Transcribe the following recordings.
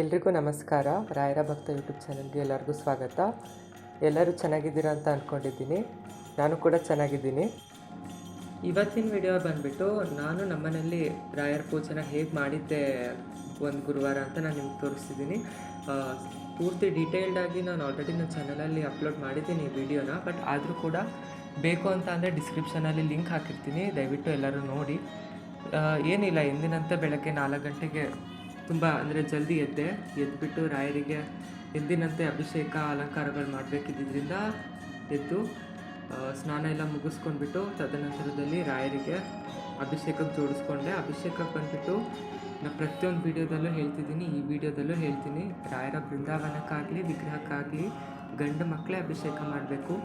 ಎಲ್ರಿಗೂ ನಮಸ್ಕಾರ. ರಾಯರ ಭಕ್ತ ಯೂಟ್ಯೂಬ್ ಚಾನಲ್ಗೆ ಎಲ್ಲರಿಗೂ ಸ್ವಾಗತ. ಎಲ್ಲರೂ ಚೆನ್ನಾಗಿದ್ದೀರಾ ಅಂತ ಅಂದ್ಕೊಂಡಿದ್ದೀನಿ ನಾನು ಕೂಡ ಚೆನ್ನಾಗಿದ್ದೀನಿ. ಇವತ್ತಿನ ವಿಡಿಯೋ ಬಂದುಬಿಟ್ಟು ನಾನು ನಮ್ಮನೆಯಲ್ಲಿ ರಾಯರ ಪೂಜೆನ ಹೇಗೆ ಮಾಡಿದ್ದೆ ಒಂದು ಗುರುವಾರ ಅಂತ ನಾನು ನಿಮ್ಗೆ ತೋರಿಸ್ತಿದ್ದೀನಿ. ಪೂರ್ತಿ ಡೀಟೇಲ್ಡಾಗಿ ನಾನು ಆಲ್ರೆಡಿ ನನ್ನ ಚಾನಲಲ್ಲಿ ಅಪ್ಲೋಡ್ ಮಾಡಿದ್ದೀನಿ ಈ ವಿಡಿಯೋನ ಬಟ್ ಆದರೂ ಕೂಡ ಬೇಕು ಅಂತ ಅಂದರೆ ಡಿಸ್ಕ್ರಿಪ್ಷನಲ್ಲಿ ಲಿಂಕ್ ಹಾಕಿರ್ತೀನಿ. ದಯವಿಟ್ಟು ಎಲ್ಲರೂ ನೋಡಿ. ಏನಿಲ್ಲ, ಎಂದಿನಂತೆ ಬೆಳಗ್ಗೆ ನಾಲ್ಕು ಗಂಟೆಗೆ ತುಂಬ ಅಂದರೆ ಜಲ್ದಿ ಎದ್ದೆ ಎದ್ದುಬಿಟ್ಟು ರಾಯರಿಗೆ ಎಂದಿನಂತೆ ಅಭಿಷೇಕ ಅಲಂಕಾರಗಳು ಮಾಡಬೇಕಿದ್ದರಿಂದ ಎದ್ದು ಸ್ನಾನ ಎಲ್ಲ ಮುಗಿಸ್ಕೊಂಡ್ಬಿಟ್ಟು ತದನಂತರದಲ್ಲಿ ರಾಯರಿಗೆ ಅಭಿಷೇಕಕ್ಕೆ ಜೋಡಿಸ್ಕೊಂಡೆ. ಅಭಿಷೇಕಕ್ಕೆ ಬಂದುಬಿಟ್ಟು ನಾನು ಪ್ರತಿಯೊಂದು ವಿಡಿಯೋದಲ್ಲೂ ಹೇಳ್ತಿದ್ದೀನಿ, ಈ ವಿಡಿಯೋದಲ್ಲೂ ಹೇಳ್ತೀನಿ. ರಾಯರ ಬೃಂದಾವನಕ್ಕಾಗಲಿ, ವಿಗ್ರಹಕ್ಕಾಗಲಿ ಗಂಡು ಮಕ್ಕಳೇ ಅಭಿಷೇಕ ಮಾಡಬೇಕು.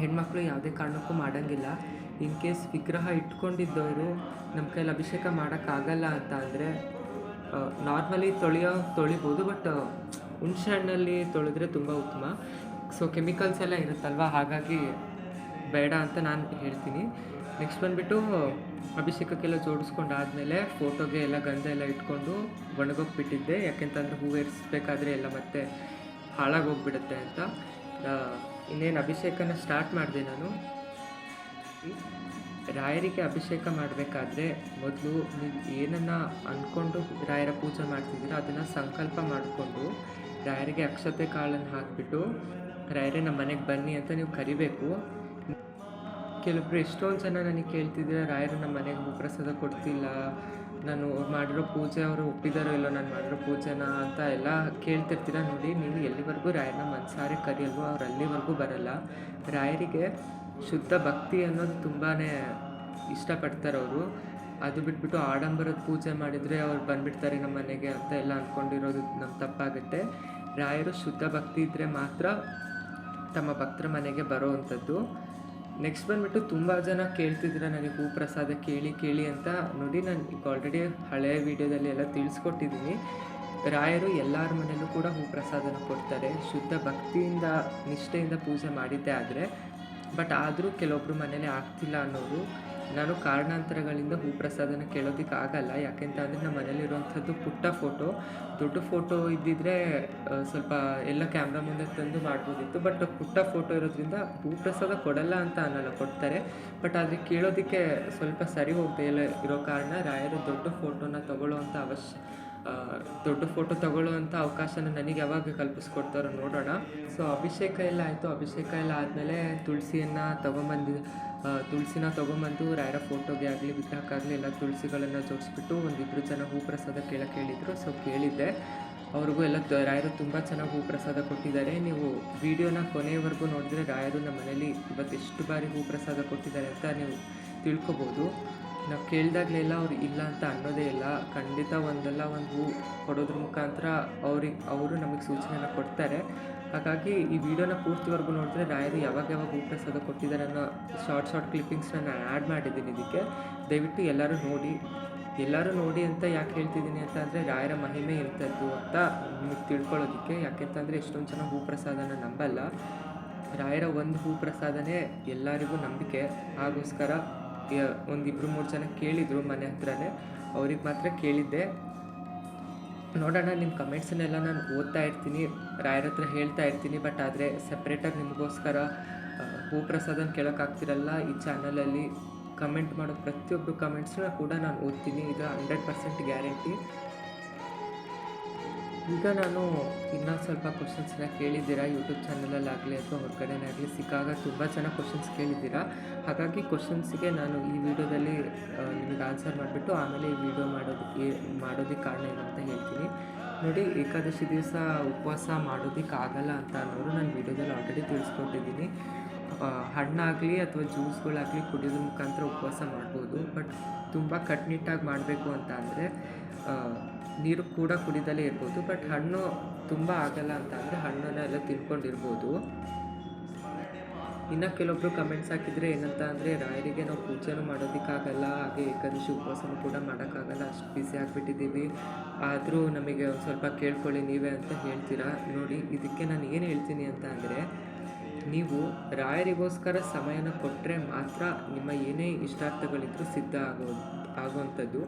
ಹೆಣ್ಮಕ್ಳು ಯಾವುದೇ ಕಾರಣಕ್ಕೂ ಮಾಡೋಂಗಿಲ್ಲ. ಇನ್ ಕೇಸ್ ವಿಗ್ರಹ ಇಟ್ಕೊಂಡಿದ್ದವರು ನಮ್ಮ ಕೈಯಲ್ಲಿ ಅಭಿಷೇಕ ಮಾಡೋಕ್ಕಾಗಲ್ಲ ಅಂತ ಅಂದರೆ ನಾರ್ಮಲಿ ತೊಳೆಯೋ, ತೊಳಿಬೋದು, ಬಟ್ ಹುಣಸೆ ಹಣ್ಣಲ್ಲಿ ತೊಳೆದ್ರೆ ತುಂಬ ಉತ್ತಮ. ಸೊ ಕೆಮಿಕಲ್ಸ್ ಎಲ್ಲ ಇರುತ್ತಲ್ವ? ಹಾಗಾಗಿ ಬೇಡ ಅಂತ ನಾನು ಹೇಳ್ತೀನಿ. ನೆಕ್ಸ್ಟ್ ಬಂದುಬಿಟ್ಟು, ಅಭಿಷೇಕಕ್ಕೆಲ್ಲ ಜೋಡಿಸ್ಕೊಂಡಾದ್ಮೇಲೆ ಫೋಟೋಗೆ ಎಲ್ಲ ಗಂಧ ಎಲ್ಲ ಇಟ್ಕೊಂಡು ಒಣಗೋಗ್ಬಿಟ್ಟಿದ್ದೆ. ಯಾಕೆಂತಂದರೆ ಹೂವು ಏರಿಸ್ಬೇಕಾದ್ರೆ ಎಲ್ಲ ಮತ್ತೆ ಹಾಳಾಗೋಗ್ಬಿಡುತ್ತೆ ಅಂತ. ಇನ್ನೇನು ಅಭಿಷೇಕನ ಸ್ಟಾರ್ಟ್ ಮಾಡಿದೆ ನಾನು. ರಾಯರಿಗೆ ಅಭಿಷೇಕ ಮಾಡಬೇಕಾದ್ರೆ ಮೊದಲು ನೀವು ಏನನ್ನು ಅಂದ್ಕೊಂಡು ರಾಯರ ಪೂಜೆ ಮಾಡ್ತಿದ್ದೀರೋ, ಅದನ್ನು ಸಂಕಲ್ಪ ಮಾಡಿಕೊಂಡು ರಾಯರಿಗೆ ಅಕ್ಷತೆ ಕಾಳನ್ನು ಹಾಕಿಬಿಟ್ಟು ರಾಯರೇ ನಮ್ಮ ಮನೆಗೆ ಬನ್ನಿ ಅಂತ ನೀವು ಕರಿಬೇಕು. ಕೆಲವೊಬ್ರು ಎಷ್ಟೊಂದು ಜನ ನನಗೆ ಕೇಳ್ತಿದ್ದೀರ ರಾಯರು ನಮ್ಮ ಮನೆಗೆ ಹೂಪ್ರಸಾದ ಕೊಡ್ತಿಲ್ಲ, ನಾನು ಮಾಡಿರೋ ಪೂಜೆ ಅವರು ಒಪ್ಪಿದಾರೋ ಇಲ್ಲೋ, ನಾನು ಮಾಡಿರೋ ಪೂಜೆನ ಅಂತ ಎಲ್ಲ ಕೇಳ್ತಿರ್ತೀರ ನೋಡಿ, ನೀವು ಎಲ್ಲಿವರೆಗೂ ರಾಯರನ್ನ ಮನ್ಸಾರೆ ಕರೆಯಲ್ವೋ ಅವ್ರು ಅಲ್ಲಿವರೆಗೂ ಬರಲ್ಲ. ರಾಯರಿಗೆ ಶುದ್ಧ ಭಕ್ತಿ ಅನ್ನೋದು ತುಂಬಾ ಇಷ್ಟಪಡ್ತಾರೆ ಅವರು. ಅದು ಬಿಟ್ಬಿಟ್ಟು ಆಡಂಬರದ ಪೂಜೆ ಮಾಡಿದರೆ ಅವ್ರು ಬಂದುಬಿಡ್ತಾರೆ ನಮ್ಮ ಮನೆಗೆ ಅಂತ ಎಲ್ಲ ಅಂದ್ಕೊಂಡಿರೋದು ನಮ್ಮ ತಪ್ಪಾಗುತ್ತೆ. ರಾಯರು ಶುದ್ಧ ಭಕ್ತಿ ಇದ್ದರೆ ಮಾತ್ರ ತಮ್ಮ ಭಕ್ತರ ಮನೆಗೆ ಬರೋ ಅಂಥದ್ದು. ನೆಕ್ಸ್ಟ್ ಬಂದುಬಿಟ್ಟು ತುಂಬ ಜನ ಕೇಳ್ತಿದ್ರೆ ನನಗೆ ಹೂ ಪ್ರಸಾದ ಕೇಳಿ ಕೇಳಿ ಅಂತ ನೋಡಿ ನಾನು ಈಗ ಆಲ್ರೆಡಿ ಹಳೆಯ ವೀಡಿಯೋದಲ್ಲಿ ಎಲ್ಲ ತಿಳಿಸ್ಕೊಟ್ಟಿದ್ದೀನಿ ರಾಯರು ಎಲ್ಲರ ಮನೆಯಲ್ಲೂ ಕೂಡ ಹೂ ಪ್ರಸಾದನ ಕೊಡ್ತಾರೆ. ಶುದ್ಧ ಭಕ್ತಿಯಿಂದ, ನಿಷ್ಠೆಯಿಂದ ಪೂಜೆ ಮಾಡಿದ್ದೇ ಆದರೆ ಬಟ್ ಆದರೂ ಕೆಲವೊಬ್ಬರು ಮನೇಲಿ ಆಗ್ತಿಲ್ಲ ಅನ್ನೋರು ನಾನು ಕಾರಣಾಂತರಗಳಿಂದ ಹೂ ಪ್ರಸಾದನ ಕೇಳೋದಕ್ಕೆ ಆಗಲ್ಲ. ಯಾಕೆಂತ ಅಂದರೆ ನಮ್ಮ ಮನೇಲಿರುವಂಥದ್ದು ಪುಟ್ಟ ಫೋಟೋ ದೊಡ್ಡ ಫೋಟೋ ಇದ್ದಿದ್ರೆ ಸ್ವಲ್ಪ ಎಲ್ಲ ಕ್ಯಾಮ್ರಾ ಮುಂದೆ ತಂದು ಮಾಡ್ಬೋದಿತ್ತು. ಬಟ್ ಪುಟ್ಟ ಫೋಟೋ ಇರೋದ್ರಿಂದ ಹೂ ಪ್ರಸಾದ ಕೊಡಲ್ಲ ಅಂತ ಅನ್ನಲ್ಲ, ಕೊಡ್ತಾರೆ. ಬಟ್ ಆದರೆ ಕೇಳೋದಕ್ಕೆ ಸ್ವಲ್ಪ ಸರಿ ಹೋಗದೆ ಇಲ್ಲ ಇರೋ ಕಾರಣ ರಾಯರು ದೊಡ್ಡ ಫೋಟೋನ ತಗೊಳ್ಳೋವಂಥ ಅವಶ್ಯ ದೊಡ್ಡ ಫೋಟೋ ತಗೊಳ್ಳುವಂಥ ಅವಕಾಶನ ನನಗೆ ಯಾವಾಗ ಕಲ್ಪಿಸ್ಕೊಡ್ತಾರೋ ನೋಡೋಣ. ಸೊ ಅಭಿಷೇಕ ಎಲ್ಲ ಆಯಿತು. ಅಭಿಷೇಕ ಎಲ್ಲ ಆದಮೇಲೆ ತುಳಸಿಯನ್ನು ತೊಗೊಂಬಂದು ತುಳಸಿನ ತೊಗೊಂಬಂದು ರಾಯರ ಫೋಟೋಗೆ ಆಗಲಿ, ವಿಗ್ರಹಕ್ಕಾಗಲಿ ಎಲ್ಲ ತುಳಸಿಗಳನ್ನು ಜೋಡಿಸ್ಬಿಟ್ಟು ಒಂದಿಬ್ಬರು ಜನ ಹೂ ಪ್ರಸಾದ ಕೇಳಕ್ಕೆ ಹೇಳಿದರು ಸೊ ಕೇಳಿದ್ದೆ. ಅವ್ರಿಗೂ ಎಲ್ಲ ರಾಯರು ತುಂಬ ಚೆನ್ನಾಗಿ ಹೂ ಪ್ರಸಾದ ಕೊಟ್ಟಿದ್ದಾರೆ. ನೀವು ವಿಡಿಯೋನ ಕೊನೆಯವರೆಗೂ ನೋಡಿದ್ರೆ ರಾಯರು ನಮ್ಮ ಮನೇಲಿ ಇವತ್ತು ಎಷ್ಟು ಬಾರಿ ಹೂ ಪ್ರಸಾದ ಕೊಟ್ಟಿದ್ದಾರೆ ಅಂತ ನೀವು ತಿಳ್ಕೊಬೋದು. ನಾವು ಕೇಳಿದಾಗಲೆಲ್ಲ ಅವ್ರು ಇಲ್ಲ ಅಂತ ಅನ್ನೋದೇ ಇಲ್ಲ. ಖಂಡಿತ ಒಂದಲ್ಲ ಒಂದು ಹೂ ಕೊಡೋದ್ರ ಮುಖಾಂತರ ಅವ್ರಿಗೆ, ಅವರು ನಮಗೆ ಸೂಚನೆನ ಕೊಡ್ತಾರೆ. ಹಾಗಾಗಿ ಈ ವಿಡಿಯೋನ ಪೂರ್ತಿವರೆಗೂ ನೋಡಿದ್ರೆ ರಾಯರು ಯಾವಾಗ ಯಾವಾಗ ಹೂ ಪ್ರಸಾದ ಕೊಟ್ಟಿದ್ದಾರೆ ಅನ್ನೋ ಶಾರ್ಟ್ ಶಾರ್ಟ್ ಕ್ಲಿಪ್ಪಿಂಗ್ಸ್ನ ನಾನು ಆ್ಯಡ್ ಮಾಡಿದ್ದೀನಿ ಇದಕ್ಕೆ. ದಯವಿಟ್ಟು ಎಲ್ಲರೂ ನೋಡಿ. ಎಲ್ಲರೂ ನೋಡಿ ಅಂತ ಯಾಕೆ ಹೇಳ್ತಿದ್ದೀನಿ ಅಂತ ಅಂದರೆ ರಾಯರ ಮಹಿಮೆ ಇರ್ತದ್ದು ಅಂತ ನಿಮಗೆ ತಿಳ್ಕೊಳ್ಳೋದಕ್ಕೆ. ಯಾಕೆಂತಂದರೆ ಎಷ್ಟೊಂದು ಜನ ಹೂ ಪ್ರಸಾದನ ನಂಬಲ್ಲ. ರಾಯರ ಒಂದು ಹೂ ಪ್ರಸಾದನೇ ಎಲ್ಲರಿಗೂ ನಂಬಿಕೆ. ಹಾಗೋಸ್ಕರ ಯ- ಇಬ್ಬರು ಮೂರು ಜನ ಕೇಳಿದರು ಮನೆ ಹತ್ರನೇ. ಅವ್ರಿಗೆ ಮಾತ್ರ ಕೇಳಿದ್ದೆ. ನೋಡೋಣ ನಿಮ್ಮ ಕಮೆಂಟ್ಸನ್ನೆಲ್ಲ ನಾನು ಓದ್ತಾ ಇರ್ತೀನಿ ರಾಯರ ಹತ್ರ ಹೇಳ್ತಾ ಇರ್ತೀನಿ ಬಟ್ ಆದರೆ ಸಪ್ರೇಟಾಗಿ ನಿಮಗೋಸ್ಕರ ಆ, ಹೂ ಪ್ರಸಾದನ ಕೇಳೋಕ್ಕಾಗ್ತಿರಲ್ಲ ಈ ಚಾನಲಲ್ಲಿ. ಕಮೆಂಟ್ ಮಾಡೋ ಪ್ರತಿಯೊಬ್ಬರು ಕಮೆಂಟ್ಸ್ನ ಕೂಡ ನಾನು ಓದ್ತೀನಿ. ಇದು ಹಂಡ್ರೆಡ್ ಪರ್ಸೆಂಟ್ ಗ್ಯಾರಂಟಿ. ಈಗ ನಾನು ಇನ್ನೊಂದು ಸ್ವಲ್ಪ ಕ್ವಶನ್ಸ್ನ ಕೇಳಿದ್ದೀರಾ? ಯೂಟ್ಯೂಬ್ ಚಾನಲಲ್ಲಾಗಲಿ ಅಥವಾ ಹೊರಗಡೆನೇ ಆಗಲಿ ಸಿಕ್ಕಾಗ ತುಂಬ ಜನ ಕ್ವಶನ್ಸ್ ಕೇಳಿದ್ದೀರಾ? ಹಾಗಾಗಿ ಕ್ವಶನ್ಸ್ಗೆ ನಾನು ಈ ವಿಡಿಯೋದಲ್ಲಿ ನಿಮಗೆ ಆನ್ಸರ್ ಮಾಡಿಬಿಟ್ಟು ಆಮೇಲೆ ಈ ವಿಡಿಯೋ ಮಾಡೋದಕ್ಕೆ ಮಾಡೋದಕ್ಕೆ ಕಾರಣ ಏನು ಅಂತ ಹೇಳ್ತೀನಿ. ನೋಡಿ, ಏಕಾದಶಿ ದಿವಸ ಉಪವಾಸ ಮಾಡೋದಕ್ಕೆ ಆಗಲ್ಲ ಅಂತ ಅನ್ನೋರು ನಾನು ವಿಡಿಯೋದಲ್ಲಿ ಆಲ್ರೆಡಿ ತಿಳಿಸ್ಕೊಟ್ಟಿದ್ದೀನಿ. ಹಣ್ಣಾಗಲಿ ಅಥವಾ ಜ್ಯೂಸ್ಗಳಾಗಲಿ ಕುಡಿಯೋದ್ರ ಮುಖಾಂತರ ಉಪವಾಸ ಮಾಡ್ಬೋದು. ಬಟ್ ತುಂಬ ಕಟ್ನಿಟ್ಟಾಗಿ ಮಾಡಬೇಕು ಅಂತ ಅಂದರೆ ನೀರು ಕೂಡ ಕುಡಿದಲೇ ಇರ್ಬೋದು. ಬಟ್ ಹಣ್ಣು ತುಂಬ ಆಗಲ್ಲ ಅಂತ ಅಂದರೆ ಹಣ್ಣನ್ನ ಎಲ್ಲ ತಿನ್ಕೊಂಡಿರ್ಬೋದು. ಇನ್ನು ಕೆಲವೊಬ್ರು ಕಮೆಂಟ್ಸ್ ಹಾಕಿದರೆ ಏನಂತ ಅಂದರೆ, ರಾಯರಿಗೆ ನಾವು ಪೂಜೆನೂ ಮಾಡೋದಕ್ಕಾಗಲ್ಲ, ಹಾಗೆ ಏಕಾದಶಿ ಉಪವಾಸನೂ ಕೂಡ ಮಾಡೋಕ್ಕಾಗಲ್ಲ, ಅಷ್ಟು ಬ್ಯುಸಿ ಆಗಿಬಿಟ್ಟಿದ್ದೀವಿ. ಆದರೂ ನಮಗೆ ಒಂದು ಸ್ವಲ್ಪ ಕೇಳ್ಕೊಳ್ಳಿ ನೀವೇ ಅಂತ ಹೇಳ್ತೀರಾ? ನೋಡಿ, ಇದಕ್ಕೆ ನಾನು ಏನು ಹೇಳ್ತೀನಿ ಅಂತ ಅಂದರೆ, ನೀವು ರಾಯರಿಗೋಸ್ಕರ ಸಮಯನ ಕೊಟ್ಟರೆ ಮಾತ್ರ ನಿಮ್ಮ ಏನೇ ಇಷ್ಟಾರ್ಥಗಳಿದ್ರೂ ಸಿದ್ಧ ಆಗೋ, ಆಗುವಂಥದ್ದು.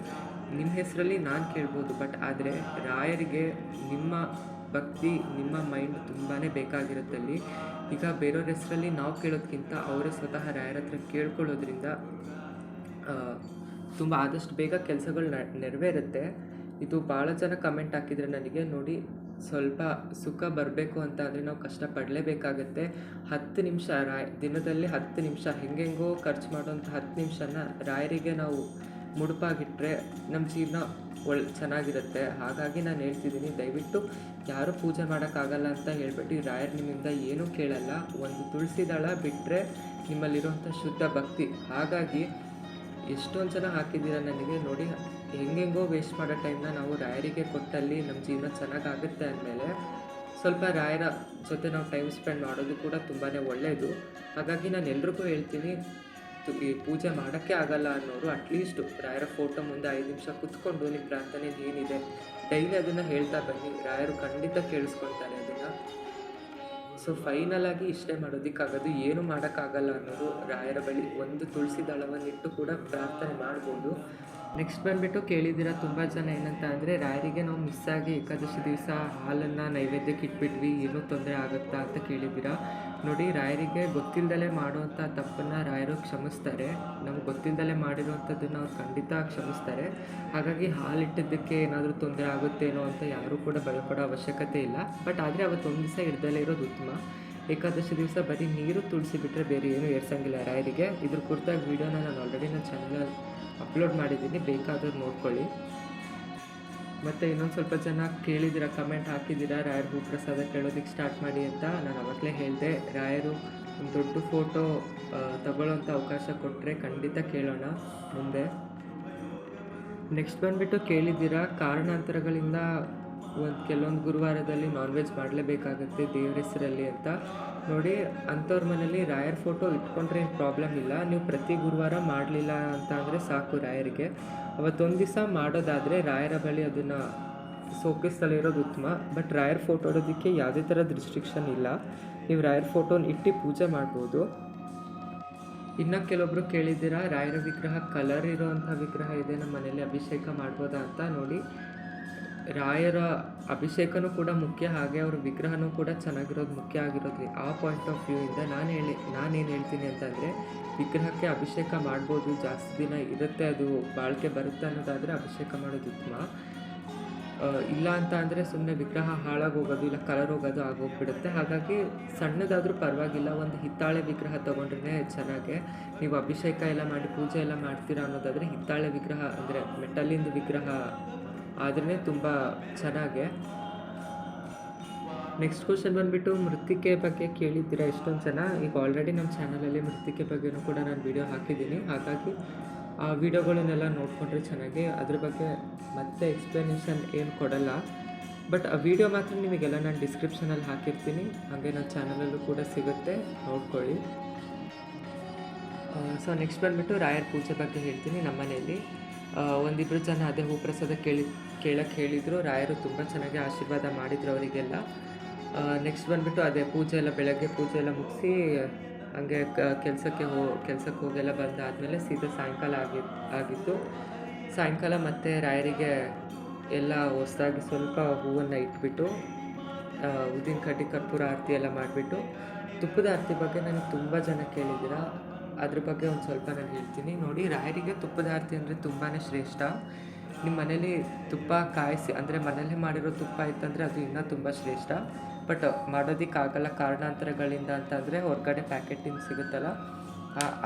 ನಿಮ್ಮ ಹೆಸರಲ್ಲಿ ನಾನು ಕೇಳ್ಬೋದು ಬಟ್ ಆದರೆ ರಾಯರಿಗೆ ನಿಮ್ಮ ಭಕ್ತಿ, ನಿಮ್ಮ ಮೈಂಡ್ ತುಂಬಾ ಬೇಕಾಗಿರುತ್ತಲ್ಲಿ. ಈಗ ಬೇರೆಯವ್ರ ಹೆಸರಲ್ಲಿ ನಾವು ಕೇಳೋದಕ್ಕಿಂತ ಅವರೇ ಸ್ವತಃ ರಾಯರ ಹತ್ರ ಕೇಳ್ಕೊಳ್ಳೋದ್ರಿಂದ ತುಂಬ ಆದಷ್ಟು ಬೇಗ ಕೆಲಸಗಳು ನೆರವೇರುತ್ತೆ. ಇದು ಭಾಳ ಜನ ಕಮೆಂಟ್ ಹಾಕಿದರೆ ನನಗೆ ನೋಡಿ ಸ್ವಲ್ಪ ಸುಖ ಬರಬೇಕು ಅಂತ ಆದರೆ ನಾವು ಕಷ್ಟಪಡಲೇಬೇಕಾಗತ್ತೆ. ಹತ್ತು ನಿಮಿಷ ರಾಯ್, ದಿನದಲ್ಲಿ ಹತ್ತು ನಿಮಿಷ, ಹೆಂಗೆಂಗೋ ಖರ್ಚು ಮಾಡೋಂಥ ಹತ್ತು ನಿಮಿಷನ ರಾಯರಿಗೆ ನಾವು ಮುಡುಪಾಗಿಟ್ಟರೆ ನಮ್ಮ ಜೀವನ ಒಳ್, ಚೆನ್ನಾಗಿರುತ್ತೆ. ಹಾಗಾಗಿ ನಾನು ಹೇಳ್ತಿದ್ದೀನಿ, ದಯವಿಟ್ಟು ಯಾರೂ ಪೂಜೆ ಮಾಡೋಕ್ಕಾಗಲ್ಲ ಅಂತ ಹೇಳ್ಬಿಟ್ಟು ರಾಯರ್ ನಿಮ್ಮಿಂದ ಏನೂ ಕೇಳಲ್ಲ. ಒಂದು ತುಳಸಿ ದಳ ಬಿಟ್ಟರೆ ನಿಮ್ಮಲ್ಲಿರುವಂಥ ಶುದ್ಧ ಭಕ್ತಿ. ಹಾಗಾಗಿ ಎಷ್ಟೊಂದು ಜನ ಹಾಕಿದ್ದೀರ ನನಗೆ ನೋಡಿ. ಹೆಂಗೆಂಗೋ ವೇಸ್ಟ್ ಮಾಡೋ ಟೈಮ್ನ ನಾವು ರಾಯರಿಗೆ ಕೊಟ್ಟಲ್ಲಿ ನಮ್ಮ ಜೀವನ ಚೆನ್ನಾಗಾಗುತ್ತೆ ಅಂದಮೇಲೆ ಸ್ವಲ್ಪ ರಾಯರ ಜೊತೆ ನಾವು ಟೈಮ್ ಸ್ಪೆಂಡ್ ಮಾಡೋದು ಕೂಡ ತುಂಬಾ ಒಳ್ಳೆಯದು ಹಾಗಾಗಿ ನಾನು ಎಲ್ರಿಗೂ ಹೇಳ್ತೀನಿ ತು- ಈ ಪೂಜೆ ಮಾಡೋಕ್ಕೆ ಆಗಲ್ಲ ಅನ್ನೋರು ಅಟ್ಲೀಸ್ಟ್ ರಾಯರ ಫೋಟೋ ಮುಂದೆ ಐದು ನಿಮಿಷ ಕುತ್ಕೊಂಡು ನಿಮ್ಮ ಪ್ರಾರ್ಥನೆ ಏನಿದೆ ಡೈಲಿ ಅದನ್ನು ಹೇಳ್ತಾ ಬನ್ನಿ. ರಾಯರು ಖಂಡಿತ ಕೇಳಿಸ್ಕೊಳ್ತಾರೆ ಅದನ್ನು. ಸೊ ಫೈನಲ್ ಆಗಿ ಇಷ್ಟೇ ಮಾಡೋದಕ್ಕಾಗೋದು ಏನು ಮಾಡೋಕ್ಕಾಗಲ್ಲ ಅನ್ನೋರು ರಾಯರ ಬಳಿ ಒಂದು ತುಳಸಿ ದಳವನ್ನಿಟ್ಟು ಕೂಡ ಪ್ರಾರ್ಥನೆ ಮಾಡ್ಬೋದು. ನೆಕ್ಸ್ಟ್ ಬಂದುಬಿಟ್ಟು ಕೇಳಿದ್ದೀರಾ ತುಂಬ ಜನ ಏನಂತ ಅಂದರೆ ರಾಯರಿಗೆ ನಾವು ಮಿಸ್ ಆಗಿ ಏಕಾದಶಿ ದಿವಸ ಹಾಲನ್ನು ನೈವೇದ್ಯಕ್ಕೆ ಇಟ್ಬಿಟ್ವಿ, ಏನೂ ತೊಂದರೆ ಆಗುತ್ತಾ ಅಂತ ಕೇಳಿದ್ದೀರಾ? ನೋಡಿ, ರಾಯರಿಗೆ ಗೊತ್ತಿಲ್ಲದಲೇ ಮಾಡುವಂಥ ತಪ್ಪನ್ನು ರಾಯರು ಕ್ಷಮಿಸ್ತಾರೆ. ನಮ್ಗೆ ಗೊತ್ತಿಲ್ಲದಲೇ ಮಾಡಿರುವಂಥದ್ದನ್ನು ಅವ್ರು ಖಂಡಿತ ಕ್ಷಮಿಸ್ತಾರೆ. ಹಾಗಾಗಿ ಹಾಲಿಟ್ಟಿದ್ದಕ್ಕೆ ಏನಾದರೂ ತೊಂದರೆ ಆಗುತ್ತೇನೋ ಅಂತ ಯಾರೂ ಕೂಡ ಭಯಪಡೋ ಅವಶ್ಯಕತೆ ಇಲ್ಲ. ಬಟ್ ಆದರೆ ಅವತ್ತೊಂದು ದಿವಸ ಇಡ್ದಲೇ ಇರೋದು ಉತ್ತಮ. ಏಕಾದಶಿ ದಿವಸ ಬರೀ ನೀರು ತುಳಸಿ ಬಿಟ್ಟರೆ ಬೇರೆ ಏನೂ ಏರ್ಸಂಗಿಲ್ಲ ರಾಯರಿಗೆ. ಇದ್ರ ಕುರಿತಾಗಿ ವೀಡಿಯೋನ ನಾನು ಆಲ್ರೆಡಿ ನನ್ನ ಚಾನಲಲ್ಲಿ ಅಪ್ಲೋಡ್ ಮಾಡಿದ್ದೀನಿ, ಬೇಕಾದ್ರೂ ನೋಡ್ಕೊಳ್ಳಿ. ಮತ್ತು ಇನ್ನೊಂದು ಸ್ವಲ್ಪ ಜನ ಕೇಳಿದ್ದೀರ ಕಮೆಂಟ್ ಹಾಕಿದ್ದೀರಾ, ರಾಯರ್ ಹೂ ಪ್ರಸಾದ ಕೇಳೋದಕ್ಕೆ ಸ್ಟಾರ್ಟ್ ಮಾಡಿ ಅಂತ ನಾನು ಅವಾಗಲೇ ಹೇಳಿದೆ. ರಾಯರು ಒಂದು ದೊಡ್ಡ ಫೋಟೋ ತಗೊಳ್ಳೋಂಥ ಅವಕಾಶ ಕೊಟ್ಟರೆ ಖಂಡಿತ ಕೇಳೋಣ ಮುಂದೆ. ನೆಕ್ಸ್ಟ್ ಬಂದುಬಿಟ್ಟು ಕೇಳಿದ್ದೀರಾ, ಕಾರಣಾಂತರಗಳಿಂದ ಒಂದು ಕೆಲವೊಂದು ಗುರುವಾರದಲ್ಲಿ ನಾನ್ ವೆಜ್ ಮಾಡಲೇಬೇಕಾಗತ್ತೆ ದೇವ್ರ ಹೆಸರಲ್ಲಿ ಅಂತ. ನೋಡಿ, ಅಂಥವ್ರ ಮನೇಲಿ ರಾಯರ್ ಫೋಟೋ ಇಟ್ಕೊಂಡ್ರೆ ಏನು ಪ್ರಾಬ್ಲಮ್ ಇಲ್ಲ. ನೀವು ಪ್ರತಿ ಗುರುವಾರ ಮಾಡಲಿಲ್ಲ ಅಂತ ಅಂದರೆ ಸಾಕು ರಾಯರಿಗೆ. ಅವತ್ತೊಂದು ದಿವಸ ಮಾಡೋದಾದರೆ ರಾಯರ ಬಳಿ ಅದನ್ನು ಸೋಕಿಸ್ತಲ್ಲಿರೋದು ಉತ್ತಮ. ಬಟ್ ರಾಯರ್ ಫೋಟೋ ಇಡೋದಕ್ಕೆ ಯಾವುದೇ ಥರದ ರಿಸ್ಟ್ರಿಕ್ಷನ್ ಇಲ್ಲ. ನೀವು ರಾಯರ್ ಫೋಟೋನ ಇಟ್ಟು ಪೂಜೆ ಮಾಡ್ಬೋದು. ಇನ್ನು ಕೆಲವೊಬ್ರು ಕೇಳಿದ್ದೀರಾ, ರಾಯರ ವಿಗ್ರಹ ಕಲರ್ ಇರೋವಂಥ ವಿಗ್ರಹ ಇದೆ, ನಮ್ಮ ಮನೇಲಿ ಅಭಿಷೇಕ ಮಾಡ್ಬೋದಾ ಅಂತ ನೋಡಿ. ರಾಯರ ಅಭಿಷೇಕನೂ ಕೂಡ ಮುಖ್ಯ, ಹಾಗೆ ಅವ್ರ ವಿಗ್ರಹನೂ ಕೂಡ ಚೆನ್ನಾಗಿರೋದು ಮುಖ್ಯ ಆಗಿರೋದ್ರಿ. ಆ ಪಾಯಿಂಟ್ ಆಫ್ ವ್ಯೂ ಇಂದ ನಾನು ಹೇಳಿ, ನಾನೇನು ಹೇಳ್ತೀನಿ ಅಂತಂದರೆ, ವಿಗ್ರಹಕ್ಕೆ ಅಭಿಷೇಕ ಮಾಡ್ಬೋದು, ಜಾಸ್ತಿ ದಿನ ಇರುತ್ತೆ, ಅದು ಬಾಳಿಕೆ ಬರುತ್ತೆ ಅನ್ನೋದಾದರೆ ಅಭಿಷೇಕ ಮಾಡೋದು ಉತ್ತಮ. ಇಲ್ಲ ಅಂತ ಅಂದರೆ ಸುಮ್ಮನೆ ವಿಗ್ರಹ ಹಾಳಾಗಿ ಹೋಗೋದು, ಇಲ್ಲ ಕಲರ್ ಹೋಗೋದು ಆಗೋಗ್ಬಿಡುತ್ತೆ. ಹಾಗಾಗಿ ಸಣ್ಣದಾದರೂ ಪರವಾಗಿಲ್ಲ, ಒಂದು ಹಿತ್ತಾಳೆ ವಿಗ್ರಹ ತೊಗೊಂಡ್ರೆ ಚೆನ್ನಾಗೆ. ನೀವು ಅಭಿಷೇಕ ಎಲ್ಲ ಮಾಡಿ, ಪೂಜೆ ಎಲ್ಲ ಮಾಡ್ತೀರಾ ಅನ್ನೋದಾದರೆ ಹಿತ್ತಾಳೆ ವಿಗ್ರಹ ಅಂದರೆ ಮೆಟಲಿಂದ ವಿಗ್ರಹ ಆದ್ರೇ ತುಂಬ ಚೆನ್ನಾಗೆ. ನೆಕ್ಸ್ಟ್ ಕ್ವಶನ್ ಬಂದುಬಿಟ್ಟು ಮೃತ್ತಿಕೆ ಬಗ್ಗೆ ಕೇಳಿದ್ದೀರಾ ಎಷ್ಟೊಂದು ಜನ ಈಗ ಆಲ್ರೆಡಿ ನಮ್ಮ ಚಾನಲಲ್ಲಿ ಮೃತ್ತಿಕೆ ಬಗ್ಗೆನೂ ಕೂಡ ನಾನು ವಿಡಿಯೋ ಹಾಕಿದ್ದೀನಿ. ಹಾಗಾಗಿ ಆ ವಿಡಿಯೋಗಳನ್ನೆಲ್ಲ ನೋಡಿಕೊಂಡ್ರೆ ಚೆನ್ನಾಗಿ. ಅದ್ರ ಬಗ್ಗೆ ಮತ್ತೆ ಎಕ್ಸ್ಪ್ಲನೇಷನ್ ಏನು ಕೊಡಲ್ಲ. ಬಟ್ ಆ ವಿಡಿಯೋ ಮಾತ್ರ ನಿಮಗೆಲ್ಲ ನಾನು ಡಿಸ್ಕ್ರಿಪ್ಷನಲ್ಲಿ ಹಾಕಿರ್ತೀನಿ. ಹಾಗೆ ನನ್ನ ಚಾನಲಲ್ಲೂ ಕೂಡ ಸಿಗುತ್ತೆ. ನೋಡ್ಕೊಳ್ಳಿ. ಸೊ ನೆಕ್ಸ್ಟ್ ಬಂದುಬಿಟ್ಟು ರಾಯರ್ ಪೂಜೆ ಬಗ್ಗೆ ಹೇಳ್ತೀನಿ ನಮ್ಮ ಮನೆಯಲ್ಲಿ ಒಂದಿಬ್ಬರು ಜನ ಅದೇ ಹೂಪ್ರಸಾದ ಕೇಳಿ ಕೇಳಕ್ಕೆ ಹೇಳಿದರು. ರಾಯರು ತುಂಬ ಚೆನ್ನಾಗಿ ಆಶೀರ್ವಾದ ಮಾಡಿದರು ಅವರಿಗೆಲ್ಲ. ನೆಕ್ಸ್ಟ್ ಬಂದುಬಿಟ್ಟು ಅದೇ ಪೂಜೆ ಎಲ್ಲ ಬೆಳಗ್ಗೆ ಪೂಜೆ ಎಲ್ಲ ಮುಗಿಸಿ, ಹಂಗೆ ಕೆಲಸಕ್ಕೆ ಹೋ, ಕೆಲಸಕ್ಕೆ ಹೋಗೆಲ್ಲ ಬಂದಾದಮೇಲೆ ಸೀದಾ ಸಾಯಂಕಾಲ ಆಗಿ, ಆಗಿತ್ತು. ಸಾಯಂಕಾಲ ಮತ್ತೆ ರಾಯರಿಗೆ ಎಲ್ಲ ಹೊಸದಾಗಿ ಸ್ವಲ್ಪ ಹೂವನ್ನು ಇಟ್ಬಿಟ್ಟು ಉದ್ದಿನ ಕಡ್ಡಿ ಕರ್ಪೂರ ಆರತಿ ಎಲ್ಲ ಮಾಡಿಬಿಟ್ಟು, ತುಪ್ಪದ ಆರತಿ ಬಗ್ಗೆ ನನಗೆ ತುಂಬ ಜನ ಕೇಳಿದ್ದೀರಾ? ಅದ್ರ ಬಗ್ಗೆ ಒಂದು ಸ್ವಲ್ಪ ನಾನು ಹೇಳ್ತೀನಿ. ನೋಡಿ, ರಾಯರಿಗೆ ತುಪ್ಪದ ಆರತಿ ಅಂದರೆ ತುಂಬಾ ಶ್ರೇಷ್ಠ. ನಿಮ್ಮ ಮನೇಲಿ ತುಪ್ಪ ಕಾಯಿಸಿ, ಅಂದರೆ ಮನೇಲೇ ಮಾಡಿರೋ ತುಪ್ಪ ಇತ್ತಂದರೆ ಅದು ಇನ್ನೂ ತುಂಬ ಶ್ರೇಷ್ಠ. ಬಟ್ ಮಾಡೋದಕ್ಕಾಗಲ್ಲ ಕಾರಣಾಂತರಗಳಿಂದ ಅಂತಂದರೆ ಹೊರಗಡೆ ಪ್ಯಾಕೆಟಿಂಗ್ ಸಿಗುತ್ತಲ್ಲ.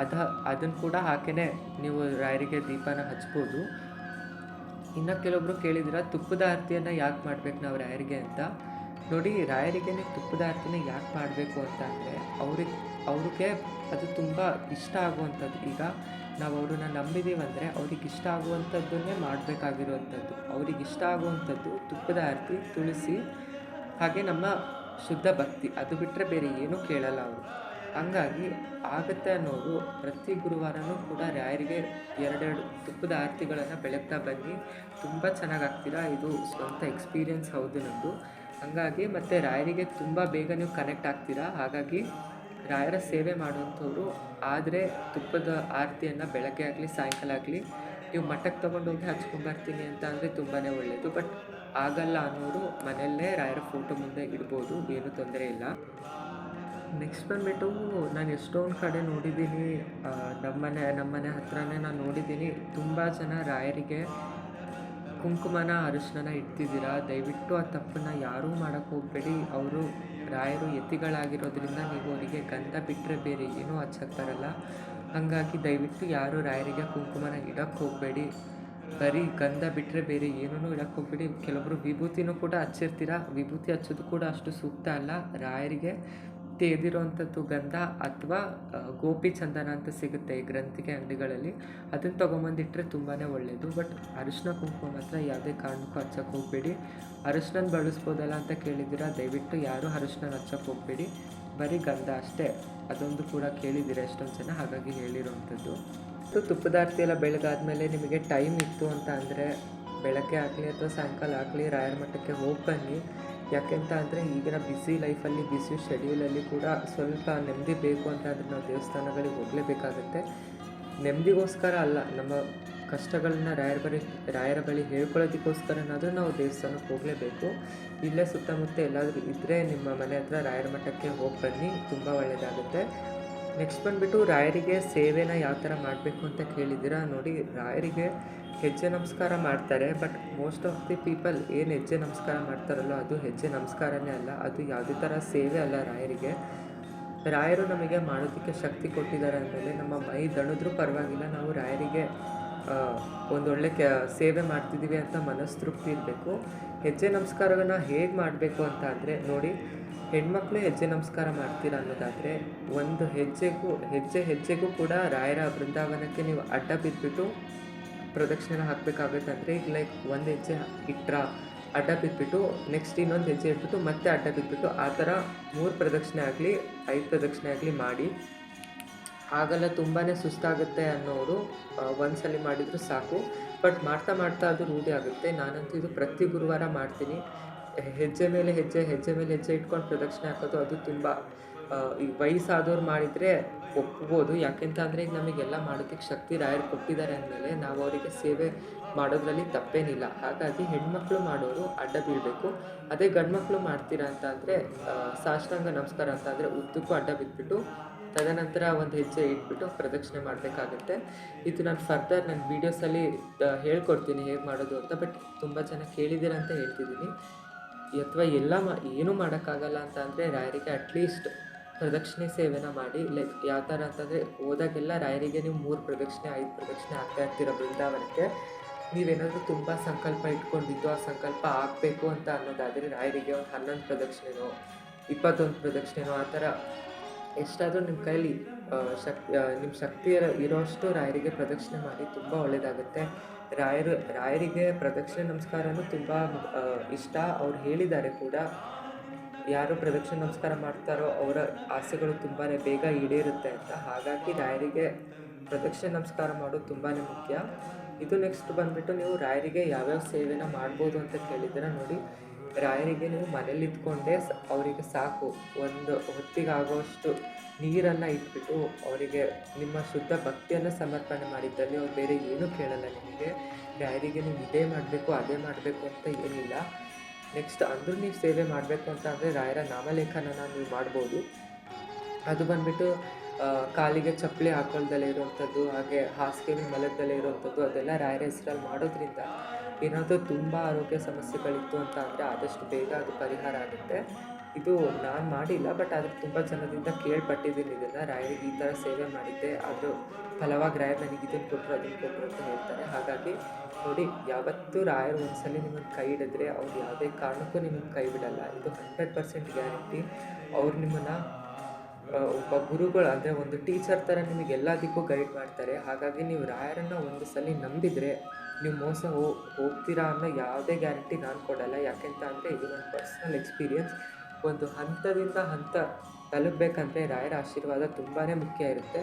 ಅದು ಅದ ಅದನ್ನು ಕೂಡ ಹಾಕೇ ನೀವು ರಾಯರಿಗೆ ದೀಪನ ಹಚ್ಬೋದು. ಇನ್ನು ಕೆಲವೊಬ್ರು ಕೇಳಿದಿರ, ತುಪ್ಪದ ಆರತಿಯನ್ನು ಯಾಕೆ ಮಾಡ್ಬೇಕು ನಾವು ರಾಯರಿಗೆ ಅಂತ? ನೋಡಿ ರಾಯರಿಗೆ ತುಪ್ಪದ ಆರತಿನ ಯಾಕೆ ಮಾಡಬೇಕು ಅಂತ ಅಂದರೆ, ಅವ್ರಿಗೆ ಅವ್ರಿಗೆ ಅದು ತುಂಬ ಇಷ್ಟ ಆಗುವಂಥದ್ದು. ಈಗ ನಾವು ಅವ್ರನ್ನ ನಂಬಿದ್ದೀವಂದರೆ ಅವ್ರಿಗೆ ಇಷ್ಟ ಆಗುವಂಥದ್ದನ್ನೇ ಮಾಡಬೇಕಾಗಿರುವಂಥದ್ದು. ಅವ್ರಿಗೆ ಇಷ್ಟ ಆಗುವಂಥದ್ದು ತುಪ್ಪದ ಆರತಿ, ತುಳಸಿ, ಹಾಗೆ ನಮ್ಮ ಶುದ್ಧ ಭಕ್ತಿ. ಅದು ಬಿಟ್ಟರೆ ಬೇರೆ ಏನೂ ಕೇಳಲ್ಲ ಅವರು. ಹಂಗಾಗಿ ಆಗತ್ತೆ ಅನ್ನೋರು ಪ್ರತಿ ಗುರುವಾರನೂ ಕೂಡ ರಾಯರಿಗೆ ಎರಡೆರಡು ತುಪ್ಪದ ಆರತಿಗಳನ್ನು ಬೆಳಗ್ತಾ ಬನ್ನಿ. ತುಂಬ ಚೆನ್ನಾಗಿ ಇದು ಸ್ವಂತ ಎಕ್ಸ್ಪೀರಿಯನ್ಸ್ ಹೌದು ನಮ್ಮದು ಹಂಗಾಗಿ ಮತ್ತು ರಾಯರಿಗೆ ತುಂಬ ಬೇಗ ನೀವು ಕನೆಕ್ಟ್ ಆಗ್ತೀರಾ? ಹಾಗಾಗಿ ರಾಯರ ಸೇವೆ ಮಾಡುವಂಥವ್ರು, ಆದರೆ ತುಪ್ಪದ ಆರತಿಯನ್ನು ಬೆಳಗ್ಗೆ ಆಗಲಿ, ಸಾಯಂಕಾಲ ಆಗಲಿ, ನೀವು ಮಠಕ್ಕೆ ತಗೊಂಡೋಗಿ ಹಚ್ಕೊಂಡು ಬರ್ತೀನಿ ಅಂತ ಅಂದರೆ ತುಂಬಾ ಒಳ್ಳೆಯದು ಬಟ್ ಆಗಲ್ಲ ಅನ್ನೋರು ಮನೆಯಲ್ಲೇ ರಾಯರ ಫೋಟೋ ಮುಂದೆ ಇಡ್ಬೋದು, ಏನೂ ತೊಂದರೆ ಇಲ್ಲ. ನೆಕ್ಸ್ಟ್ ಬಂದುಬಿಟ್ಟು ನಾನು ಎಷ್ಟೊಂದು ಕಡೆ ನೋಡಿದ್ದೀನಿ. ನಮ್ಮನೆ ನಮ್ಮನೆ ಹತ್ರನೇ ನಾನು ನೋಡಿದ್ದೀನಿ. ತುಂಬ ಜನ ರಾಯರಿಗೆ ಕುಂಕುಮನ, ಅರಿಶಿಣನ ಇಡ್ತಿದ್ದೀರಾ? ದಯವಿಟ್ಟು ಆ ತಪ್ಪನ್ನು ಯಾರೂ ಮಾಡಕ್ಕೆ ಹೋಗಬೇಡಿ. ಅವರು ರಾಯರು ಯತಿಗಳಾಗಿರೋದ್ರಿಂದ ನೀವು ಅವರಿಗೆ ಗಂಧ ಬಿಟ್ಟರೆ ಬೇರೆ ಏನೂ ಹಚ್ಚಕ್ಕೆ ಬರಲ್ಲ ಹಾಗಾಗಿ ದಯವಿಟ್ಟು ಯಾರು ರಾಯರಿಗೆ ಕುಂಕುಮನ ಇಡಕ್ಕೆ ಹೋಗಬೇಡಿ. ಬರೀ ಗಂಧ ಬಿಟ್ಟರೆ ಬೇರೆ ಏನೂ ಇಡಕ್ಕೆ ಹೋಗ್ಬೇಡಿ. ಕೆಲವೊಬ್ಬರು ವಿಭೂತಿನೂ ಕೂಡ ಹಚ್ಚಿರ್ತೀರ? ವಿಭೂತಿ ಹಚ್ಚೋದು ಕೂಡ ಅಷ್ಟು ಸೂಕ್ತ ಅಲ್ಲ. ರಾಯರಿಗೆ ತೆಗೆದಿರೋವಂಥದ್ದು ಗಂಧ ಅಥವಾ ಗೋಪಿ ಚಂದನ ಅಂತ ಸಿಗುತ್ತೆ ಈ ಗ್ರಂಥಿಗೆ ಅಂಗಡಿಗಳಲ್ಲಿ. ಅದನ್ನು ತೊಗೊಂಬಂದಿಟ್ರೆ ತುಂಬಾ ಒಳ್ಳೆಯದು ಬಟ್ ಅರಿಶಿನ ಕುಂಕುಮ ಮಾತ್ರ ಯಾವುದೇ ಕಾರಣಕ್ಕೂ ಹಚ್ಚಕ್ಕೆ ಹೋಗಬೇಡಿ. ಅರಿಶಿನ ಬಳಸ್ಬೋದಲ್ಲ ಅಂತ ಕೇಳಿದ್ದೀರಾ? ದಯವಿಟ್ಟು ಯಾರೂ ಅರಿಶಿನ ಹಚ್ಚಕ್ಕೆ ಹೋಗಬೇಡಿ. ಬರೀ ಗಂಧ ಅಷ್ಟೇ. ಅದೊಂದು ಕೂಡ ಕೇಳಿದ್ದೀರ ಎಷ್ಟೊಂದು ಜನ? ಹಾಗಾಗಿ ಹೇಳಿರೋವಂಥದ್ದು. ಮತ್ತು ತುಪ್ಪದಾರ್ತಿ ಎಲ್ಲ ಬೆಳಗಾದ್ಮೇಲೆ ನಿಮಗೆ ಟೈಮ್ ಇತ್ತು ಅಂತ ಅಂದರೆ ಬೆಳಗ್ಗೆ ಆಗಲಿ ಅಥವಾ ಸಾಯಂಕಾಲ ಆಗಲಿ ರಾಯರ ಮಠಕ್ಕೆ ಹೋಗಿ ಬನ್ನಿ ಯಾಕೆಂತ ಅಂದರೆ ಈಗಿನ ಬ್ಯುಸಿ ಲೈಫಲ್ಲಿ ಬ್ಯುಸಿ ಶೆಡ್ಯೂಲಲ್ಲಿ ಕೂಡ ಸ್ವಲ್ಪ ನೆಮ್ಮದಿ ಬೇಕು ಅಂತ ಅಂದರೆ ನಾವು ದೇವಸ್ಥಾನಗಳಿಗೆ ಹೋಗಲೇಬೇಕಾಗುತ್ತೆ. ನೆಮ್ಮದಿಗೋಸ್ಕರ ಅಲ್ಲ, ನಮ್ಮ ಕಷ್ಟಗಳನ್ನ ರಾಯರ ಬಳಿ ರಾಯರ ಬಳಿ ಹೇಳ್ಕೊಳ್ಳೋದಕ್ಕೋಸ್ಕರನಾದರೂ ನಾವು ದೇವಸ್ಥಾನಕ್ಕೆ ಹೋಗಲೇಬೇಕು. ಇಲ್ಲೇ ಸುತ್ತಮುತ್ತ ಎಲ್ಲಾದರೂ ಇದ್ದರೆ ನಿಮ್ಮ ಮನೆ ಹತ್ರ ರಾಯರ ಮಠಕ್ಕೆ ಹೋಗಿ ಬನ್ನಿ, ತುಂಬ ಒಳ್ಳೆಯದಾಗುತ್ತೆ ನೆಕ್ಸ್ಟ್ ಬಂದುಬಿಟ್ಟು ರಾಯರಿಗೆ ಸೇವೆನ ಯಾವ ಥರ ಮಾಡಬೇಕು ಅಂತ ಕೇಳಿದ್ದೀರಾ ನೋಡಿ, ರಾಯರಿಗೆ ಹೆಜ್ಜೆ ನಮಸ್ಕಾರ ಮಾಡ್ತಾರೆ but most of the people ಏನು ಹೆಜ್ಜೆ ನಮಸ್ಕಾರ ಮಾಡ್ತಾರಲ್ಲೋ ಅದು ಹೆಜ್ಜೆ ನಮಸ್ಕಾರನೇ ಅಲ್ಲ, ಅದು ಯಾವುದೇ ಥರ ಸೇವೆ ಅಲ್ಲ ರಾಯರಿಗೆ. ರಾಯರು ನಮಗೆ ಮಾಡೋದಕ್ಕೆ ಶಕ್ತಿ ಕೊಟ್ಟಿದ್ದಾರೆ ಅಂದಮೇಲೆ ನಮ್ಮ ಮೈ ದಣಿದ್ರೂ ಪರವಾಗಿಲ್ಲ, ನಾವು ರಾಯರಿಗೆ ಒಂದೊಳ್ಳೆ ಕೆ, ಸೇವೆ ಮಾಡ್ತಿದ್ದೀವಿ ಅಂತ ಮನಸ್ತೃಪ್ತಿ ಇರಬೇಕು. ಹೆಜ್ಜೆ ನಮಸ್ಕಾರವನ್ನು ಹೇಗೆ ಮಾಡಬೇಕು ಅಂತ ಅಂದರೆ, ನೋಡಿ, ಹೆಣ್ಮಕ್ಳು ಹೆಜ್ಜೆ ನಮಸ್ಕಾರ ಮಾಡ್ತೀರಾ ಅನ್ನೋದಾದರೆ, ಒಂದು ಹೆಜ್ಜೆಗೂ, ಹೆಜ್ಜೆ ಹೆಜ್ಜೆಗೂ ಕೂಡ ರಾಯರ ಬೃಂದಾವನಕ್ಕೆ ನೀವು ಅಡ್ಡ ಬಿದ್ದುಬಿಟ್ಟು ಪ್ರದಕ್ಷಿಣೆ ಹಾಕಬೇಕಾಗುತ್ತೆ ಅಂದರೆ ಈಗ ಲೈಕ್ ಒಂದು ಹೆಜ್ಜೆ ಇಟ್ರ, ಅಡ್ಡ ಬಿದ್ದುಬಿಟ್ಟು ನೆಕ್ಸ್ಟ್ ಇನ್ನೊಂದು ಹೆಜ್ಜೆ ಇಟ್ಬಿಟ್ಟು ಮತ್ತೆ ಅಡ್ಡ ಬಿದ್ದುಬಿಟ್ಟು ಆ ಥರ ಮೂರು ಪ್ರದಕ್ಷಿಣೆ ಆಗಲಿ, ಐದು ಪ್ರದಕ್ಷಿಣೆ ಆಗಲಿ ಮಾಡಿ. ಆಗಲ್ಲ ತುಂಬಾ ಸುಸ್ತಾಗುತ್ತೆ ಅನ್ನೋರು ಒಂದ್ಸಲಿ ಮಾಡಿದರೂ ಸಾಕು. ಬಟ್ ಮಾಡ್ತಾ ಮಾಡ್ತಾ ಅದು ರೂಢಿ ಆಗುತ್ತೆ. ನಾನಂತೂ ಇದು ಪ್ರತಿ ಗುರುವಾರ ಮಾಡ್ತೀನಿ. ಹೆಜ್ಜೆ ಮೇಲೆ ಹೆಜ್ಜೆ ಹೆಜ್ಜೆ ಮೇಲೆ ಹೆಜ್ಜೆ ಇಟ್ಕೊಂಡು ಪ್ರದಕ್ಷಿಣೆ ಹಾಕೋದು ಅದು ತುಂಬ ಈ ವಯಸ್ಸಾದವ್ರು ಮಾಡಿದರೆ ಒಪ್ಬೋದು ಯಾಕೆಂತ ಅಂದರೆ ಈಗ ನಮಗೆಲ್ಲ ಮಾಡೋದಕ್ಕೆ ಶಕ್ತಿ ರಾಯರು ಕೊಟ್ಟಿದ್ದಾರೆ ಅಂದಮೇಲೆ ನಾವು ಅವರಿಗೆ ಸೇವೆ ಮಾಡೋದ್ರಲ್ಲಿ ತಪ್ಪೇನಿಲ್ಲ. ಹಾಗಾಗಿ ಹೆಣ್ಮಕ್ಳು ಮಾಡೋರು ಅಡ್ಡ ಬೀಳಬೇಕು. ಅದೇ ಗಂಡ್ಮಕ್ಳು ಮಾಡ್ತೀರಾ ಅಂತ ಅಂದರೆ ಸಾಷ್ಟಾಂಗ ನಮಸ್ಕಾರ ಅಂತ ಅಂದರೆ ಉದ್ದಕ್ಕೂ ಅಡ್ಡ ಬಿದ್ದುಬಿಟ್ಟು ತದನಂತರ ಒಂದು ಹೆಜ್ಜೆ ಇಟ್ಬಿಟ್ಟು ಪ್ರದಕ್ಷಿಣೆ ಮಾಡಬೇಕಾಗುತ್ತೆ. ಇದು ನಾನು ಫರ್ದರ್ ನನ್ನ ವೀಡಿಯೋಸಲ್ಲಿ ಹೇಳ್ಕೊಡ್ತೀನಿ ಹೇಗೆ ಮಾಡೋದು ಅಂತ ಬಟ್ ತುಂಬ ಜನ ಕೇಳಿದ್ದೀರ ಅಂತ ಹೇಳ್ತಿದ್ದೀನಿ. ಅಥವಾ ಎಲ್ಲ ಮಾ, ಏನೂ ಮಾಡೋಕ್ಕಾಗಲ್ಲ ಅಂತ ಅಂದರೆ ರಾಯರಿಗೆ ಅಟ್ಲೀಸ್ಟ್ ಪ್ರದಕ್ಷಿಣೆ ಸೇವೆನ ಮಾಡಿ ಲೈಕ್ ಯಾವ ಥರ ಅಂತಂದರೆ ಹೋದಾಗೆಲ್ಲ ರಾಯರಿಗೆ ನೀವು ಮೂರು ಪ್ರದಕ್ಷಿಣೆ, ಐದು ಪ್ರದಕ್ಷಿಣೆ ಆಗ್ತಾ ಇರ್ತೀರ ಬೃಂದಾವನಕ್ಕೆ. ನೀವೇನಾದರೂ ತುಂಬ ಸಂಕಲ್ಪ ಇಟ್ಕೊಂಡಿದ್ದು, ಆ ಸಂಕಲ್ಪ ಆಗಬೇಕು ಅಂತ ಅನ್ನೋದಾದರೆ ರಾಯರಿಗೆ ಒಂದು ಹನ್ನೊಂದು ಪ್ರದಕ್ಷಿಣೆನೋ, ಇಪ್ಪತ್ತೊಂದು ಪ್ರದಕ್ಷಿಣೆನೋ ಆ ಥರ ಎಷ್ಟಾದರೂ ನಿಮ್ಮ ಕೈಲಿ ಶಕ್ತಿ ನಿಮ್ಮ ಶಕ್ತಿ ಇರೋ- ಇರೋಷ್ಟು ರಾಯರಿಗೆ ಪ್ರದಕ್ಷಿಣೆ ಮಾಡಿ ತುಂಬ ಒಳ್ಳೆಯದಾಗುತ್ತೆ ರಾಯರು, ರಾಯರಿಗೆ ಪ್ರದಕ್ಷಿಣೆ ನಮಸ್ಕಾರನೂ ತುಂಬ ಇಷ್ಟ. ಅವ್ರು ಹೇಳಿದ್ದಾರೆ ಕೂಡ. ಯಾರು ಪ್ರದಕ್ಷಿಣೆ ನಮಸ್ಕಾರ ಮಾಡ್ತಾರೋ ಅವರ ಆಸೆಗಳು ತುಂಬಾ ಬೇಗ ಈಡೇರುತ್ತೆ ಅಂತ. ಹಾಗಾಗಿ ರಾಯರಿಗೆ ಪ್ರದಕ್ಷಿಣೆ ನಮಸ್ಕಾರ ಮಾಡೋದು ತುಂಬಾ ಮುಖ್ಯ. ಇದು ನೆಕ್ಸ್ಟ್ ಬಂದುಬಿಟ್ಟು ನೀವು ರಾಯರಿಗೆ ಯಾವ್ಯಾವ ಸೇವೆನ ಮಾಡ್ಬೋದು ಅಂತ ಕೇಳಿದ್ರೆ ನೋಡಿ, ರಾಯರಿಗೆ ನೀವು ಮನೇಲಿ ಇದ್ಕೊಂಡೇ ಅವರಿಗೆ ಸಾಕು. ಒಂದು ಹೊತ್ತಿಗಾಗೋಷ್ಟು ನೀರನ್ನು ಇಟ್ಬಿಟ್ಟು ಅವರಿಗೆ ನಿಮ್ಮ ಶುದ್ಧ ಭಕ್ತಿಯನ್ನು ಸಮರ್ಪಣೆ ಮಾಡಿದ್ದಲ್ಲಿ ಅವ್ರು ಬೇರೆ ಏನೂ ಕೇಳಲ್ಲ ನಿಮಗೆ. ರಾಯರಿಗೆ ನೀವು ಇದೇ ಮಾಡಬೇಕು, ಅದೇ ಮಾಡಬೇಕು ಅಂತ ಏನಿಲ್ಲ. ನೆಕ್ಸ್ಟ್ ಅಂದರೂ ನೀವು ಸೇವೆ ಮಾಡಬೇಕು ಅಂತ ಅಂದರೆ ರಾಯರ ನಾಮಲೇಖನನ ನೀವು ಮಾಡ್ಬೋದು. ಅದು ಬಂದ್ಬಿಟ್ಟು ಕಾಲಿಗೆ ಚಪ್ಪಲಿ ಹಾಕೊಳ್ದಲ್ಲೇ ಇರುವಂಥದ್ದು, ಹಾಗೆ ಹಾಸಿಗೆ ಮಲದಲ್ಲೇ ಇರೋವಂಥದ್ದು, ಅದೆಲ್ಲ ರಾಯರ ಹೆಸರಲ್ಲಿ ಮಾಡೋದ್ರಿಂದ ಏನಾದರೂ ತುಂಬ ಆರೋಗ್ಯ ಸಮಸ್ಯೆಗಳಿತ್ತು ಅಂತ ಅಂದರೆ ಆದಷ್ಟು ಬೇಗ ಅದು ಪರಿಹಾರ ಆಗುತ್ತೆ. ಇದು ನಾನು ಮಾಡಿಲ್ಲ, ಬಟ್ ಆದರೆ ತುಂಬ ಜನದಿಂದ ಕೇಳ್ಪಟ್ಟಿದ್ದೀನಿ ಇದನ್ನು. ರಾಯರಿಗೆ ಈ ಥರ ಸೇವೆ ಮಾಡಿದ್ದೆ ಅದು ಫಲವಾಗಿ ರಾಯರ್ ನನಗೆ ಇದನ್ನು ಕೊಟ್ಟರು ಅದನ್ನು ಕೊಟ್ಟರು ಅಂತ ಹೇಳ್ತಾರೆ. ಹಾಗಾಗಿ ನೋಡಿ, ಯಾವತ್ತೂ ರಾಯರು ಒಂದ್ಸಲಿ ನಿಮ್ಮನ್ನು ಕೈ ಹಿಡಿದ್ರೆ ಅವ್ರು ಯಾವುದೇ ಕಾರಣಕ್ಕೂ ನಿಮ್ಮನ್ನು ಕೈ ಬಿಡಲ್ಲ. ಇದು ಹಂಡ್ರೆಡ್ ಪರ್ಸೆಂಟ್ ಗ್ಯಾರಂಟಿ ಅವ್ರು ನಿಮ್ಮನ್ನು ಒಬ್ಬ ಗುರುಗಳು ಅಂದರೆ ಒಂದು ಟೀಚರ್ ಥರ ನಿಮಗೆ ಎಲ್ಲದಕ್ಕೂ ಗೈಡ್ ಮಾಡ್ತಾರೆ. ಹಾಗಾಗಿ ನೀವು ರಾಯರನ್ನು ಒಂದು ಸಲ ನಂಬಿದರೆ ನೀವು ಮೋಸ ಹೋಗ್ತೀರಾ ಅನ್ನೋ ಯಾವುದೇ ಗ್ಯಾರಂಟಿ ನಾನು ಕೊಡಲ್ಲ. ಯಾಕೆಂತ ಅಂದರೆ ಇದು ನನ್ನ ಪರ್ಸ್ನಲ್ ಎಕ್ಸ್ಪೀರಿಯನ್ಸ್ ಒಂದು ಹಂತದಿಂದ ಹಂತ ತಲುಪಬೇಕಂದ್ರೆ ರಾಯರ ಆಶೀರ್ವಾದ ತುಂಬಾ ಮುಖ್ಯ ಇರುತ್ತೆ.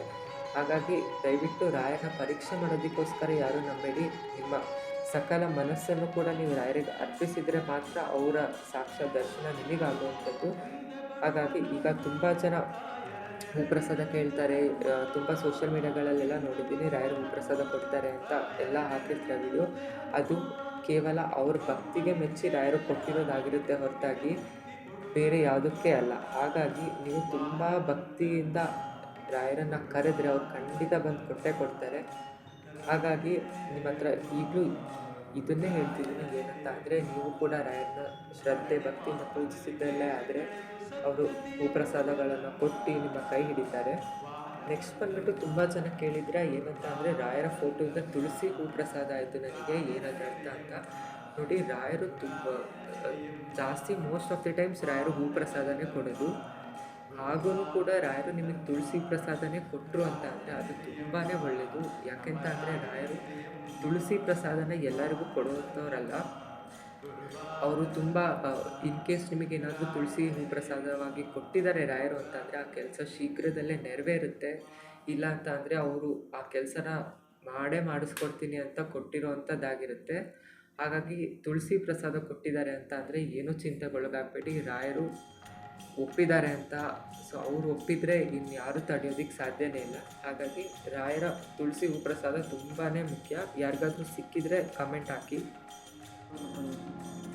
ಹಾಗಾಗಿ ದಯವಿಟ್ಟು ರಾಯರ ಪರೀಕ್ಷೆ ಮಾಡೋದಕ್ಕೋಸ್ಕರ ಯಾರೂ ನಂಬೇಡಿ ನಿಮ್ಮ ಸಕಲ ಮನಸ್ಸನ್ನು ಕೂಡ ನೀವು ರಾಯರಿಗೆ ಅರ್ಪಿಸಿದರೆ ಮಾತ್ರ ಅವರ ಸಾಕ್ಷ್ಯ ದರ್ಶನ ನಿಮಗಾಗುವಂಥದ್ದು. ಹಾಗಾಗಿ ಈಗ ತುಂಬ ಜನ ಹೂಪ್ರಸಾದ ಕೇಳ್ತಾರೆ ತುಂಬ ಸೋಷಿಯಲ್ ಮೀಡಿಯಾಗಳಲ್ಲೆಲ್ಲ ನೋಡಿದ್ದೀನಿ ರಾಯರು ಹೂಪ್ರಸಾದ ಕೊಡ್ತಾರೆ ಅಂತ ಎಲ್ಲ ಹಾಕಿರ್ತಾರೆ ವಿಡಿಯೋ. ಅದು ಕೇವಲ ಅವ್ರ ಭಕ್ತಿಗೆ ಮೆಚ್ಚಿ ರಾಯರು ಕೊಟ್ಟಿರೋದಾಗಿರುತ್ತೆ ಹೊರತಾಗಿ, ಬೇರೆ ಯಾವುದಕ್ಕೆ ಅಲ್ಲ. ಹಾಗಾಗಿ ನೀವು ತುಂಬ ಭಕ್ತಿಯಿಂದ ರಾಯರನ್ನು ಕರೆದ್ರೆ ಅವ್ರು ಖಂಡಿತ ಬಂದು ಕೊಟ್ಟೇ ಕೊಡ್ತಾರೆ. ಹಾಗಾಗಿ ನಿಮ್ಮ ಹತ್ರ ಈಗಲೂ ಇದನ್ನೇ ಹೇಳ್ತಿದ್ದೀನಿ ಏನಂತ ಅಂದರೆ, ನೀವು ಕೂಡ ರಾಯರನ್ನ ಶ್ರದ್ಧೆ ಭಕ್ತಿಯಿಂದ ಪೂಜಿಸಿದ್ದಲ್ಲೇ ಆದರೆ ಅವರು ಭೂಪ್ರಸಾದಗಳನ್ನು ಕೊಟ್ಟು ನಿಮ್ಮ ಕೈ ಹಿಡಿತಾರೆ. ನೆಕ್ಸ್ಟ್ ಬಂದ್ಬಿಟ್ಟು ತುಂಬ ಜನ ಕೇಳಿದ್ರೆ ಏನಂತ ಅಂದರೆ, ರಾಯರ ಫೋಟೋಯಿಂದ ತುಳಸಿ ಭೂಪ್ರಸಾದ ಆಯಿತು ನನಗೆ, ಏನದ್ರ ಅರ್ಥ ಅಂತ. ನೋಡಿ, ರಾಯರು ತುಂಬ, ಜಾಸ್ತಿ ಮೋಸ್ಟ್ ಆಫ್ ದಿ ಟೈಮ್ಸ್ ರಾಯರು ಭೂಪ್ರಸಾದನೇ ಕೊಡೋದು. ಹಾಗೂ ಕೂಡ ರಾಯರು ನಿಮಗೆ ತುಳಸಿ ಪ್ರಸಾದನೇ ಕೊಟ್ಟರು ಅಂತ ಅಂದರೆ ಅದು ತುಂಬಾ ಒಳ್ಳೆಯದು ಯಾಕೆಂತ ಅಂದರೆ ರಾಯರು ತುಳಸಿ ಪ್ರಸಾದನ ಎಲ್ಲರಿಗೂ ಕೊಡುವಂಥವ್ರಲ್ಲ. ಅವರು ತುಂಬ ಇನ್ ಕೇಸ್ ನಿಮಗೆ ಏನಾದರೂ ತುಳಸಿ ಹೂ ಪ್ರಸಾದವಾಗಿ ಕೊಟ್ಟಿದ್ದಾರೆ ರಾಯರು ಅಂತ ಅಂದರೆ ಆ ಕೆಲಸ ಶೀಘ್ರದಲ್ಲೇ ನೆರವೇರುತ್ತೆ. ಇಲ್ಲ ಅಂತ ಅಂದರೆ ಅವರು ಆ ಕೆಲಸನ ಮಾಡೇ ಮಾಡಿಸ್ಕೊಡ್ತೀನಿ ಅಂತ ಕೊಟ್ಟಿರೋವಂಥದ್ದಾಗಿರುತ್ತೆ. ಹಾಗಾಗಿ ತುಳಸಿ ಪ್ರಸಾದ ಕೊಟ್ಟಿದ್ದಾರೆ ಅಂತ ಅಂದರೆ ಏನೂ ಚಿಂತೆಗೊಳಗಾಗಬೇಡಿ. ರಾಯರು ಒಪ್ಪಿದ್ದಾರೆ ಅಂತ. ಸೊ ಅವ್ರು ಒಪ್ಪಿದರೆ ಇನ್ಯಾರು ತಡೆಯೋದಕ್ಕೆ ಸಾಧ್ಯನೇ ಇಲ್ಲ. ಹಾಗಾಗಿ ರಾಯರ ತುಳಸಿ ಉಪ್ರಸಾದ ಪ್ರಸಾದ ತುಂಬಾ ಮುಖ್ಯ. ಯಾರಿಗಾದ್ರೂ ಸಿಕ್ಕಿದರೆ ಕಮೆಂಟ್ ಹಾಕಿ.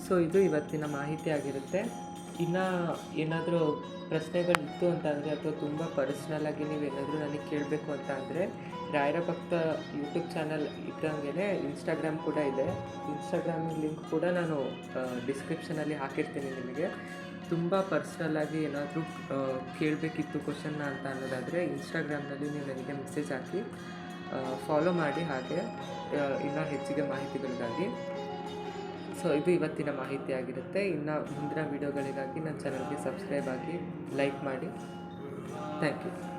ಸೊ ಇದು ಇವತ್ತಿನ ಮಾಹಿತಿ ಆಗಿರುತ್ತೆ. ಇನ್ನು ಏನಾದರೂ ಪ್ರಶ್ನೆಗಳಿತ್ತು ಅಂತ ಅಂದರೆ ಅಥವಾ ತುಂಬ ಪರ್ಸ್ನಲ್ಲಾಗಿ ನೀವು ಏನಾದರೂ ನನಗೆ ಕೇಳಬೇಕು ಅಂತ ಅಂದರೆ ರಾಯರ ಭಕ್ತ ಯೂಟ್ಯೂಬ್ ಚಾನಲ್ ಇದ್ದಂಗೆ ಇನ್ಸ್ಟಾಗ್ರಾಮ್ ಕೂಡ ಇದೆ. ಇನ್ಸ್ಟಾಗ್ರಾಮ್ ಲಿಂಕ್ ಕೂಡ ನಾನು ಡಿಸ್ಕ್ರಿಪ್ಷನಲ್ಲಿ ಹಾಕಿರ್ತೀನಿ ನಿಮಗೆ. ತುಂಬ ಪರ್ಸ್ನಲ್ಲಾಗಿ ಏನಾದರೂ ಕೇಳಬೇಕಿತ್ತು ಕ್ವಶನ್ನ ಅಂತ ಅನ್ನೋದಾದರೆ ಇನ್ಸ್ಟಾಗ್ರಾಮ್ನಲ್ಲಿ ನೀವು ನನಗೆ ಮೆಸೇಜ್ ಹಾಕಿ ಫಾಲೋ ಮಾಡಿ ಹಾಗೆ ಇನ್ನೂ ಹೆಚ್ಚಿಗೆ ಮಾಹಿತಿಗಳಿಗಾಗಿ. ಸೊ ಇದು ಇವತ್ತಿನ ಮಾಹಿತಿ ಆಗಿರುತ್ತೆ. ಇನ್ನು ಮುಂದಿನ ವೀಡಿಯೋಗಳಿಗಾಗಿ ನನ್ನ ಚಾನಲ್ಗೆ ಸಬ್ಸ್ಕ್ರೈಬ್ ಆಗಿ ಲೈಕ್ ಮಾಡಿ. Thank you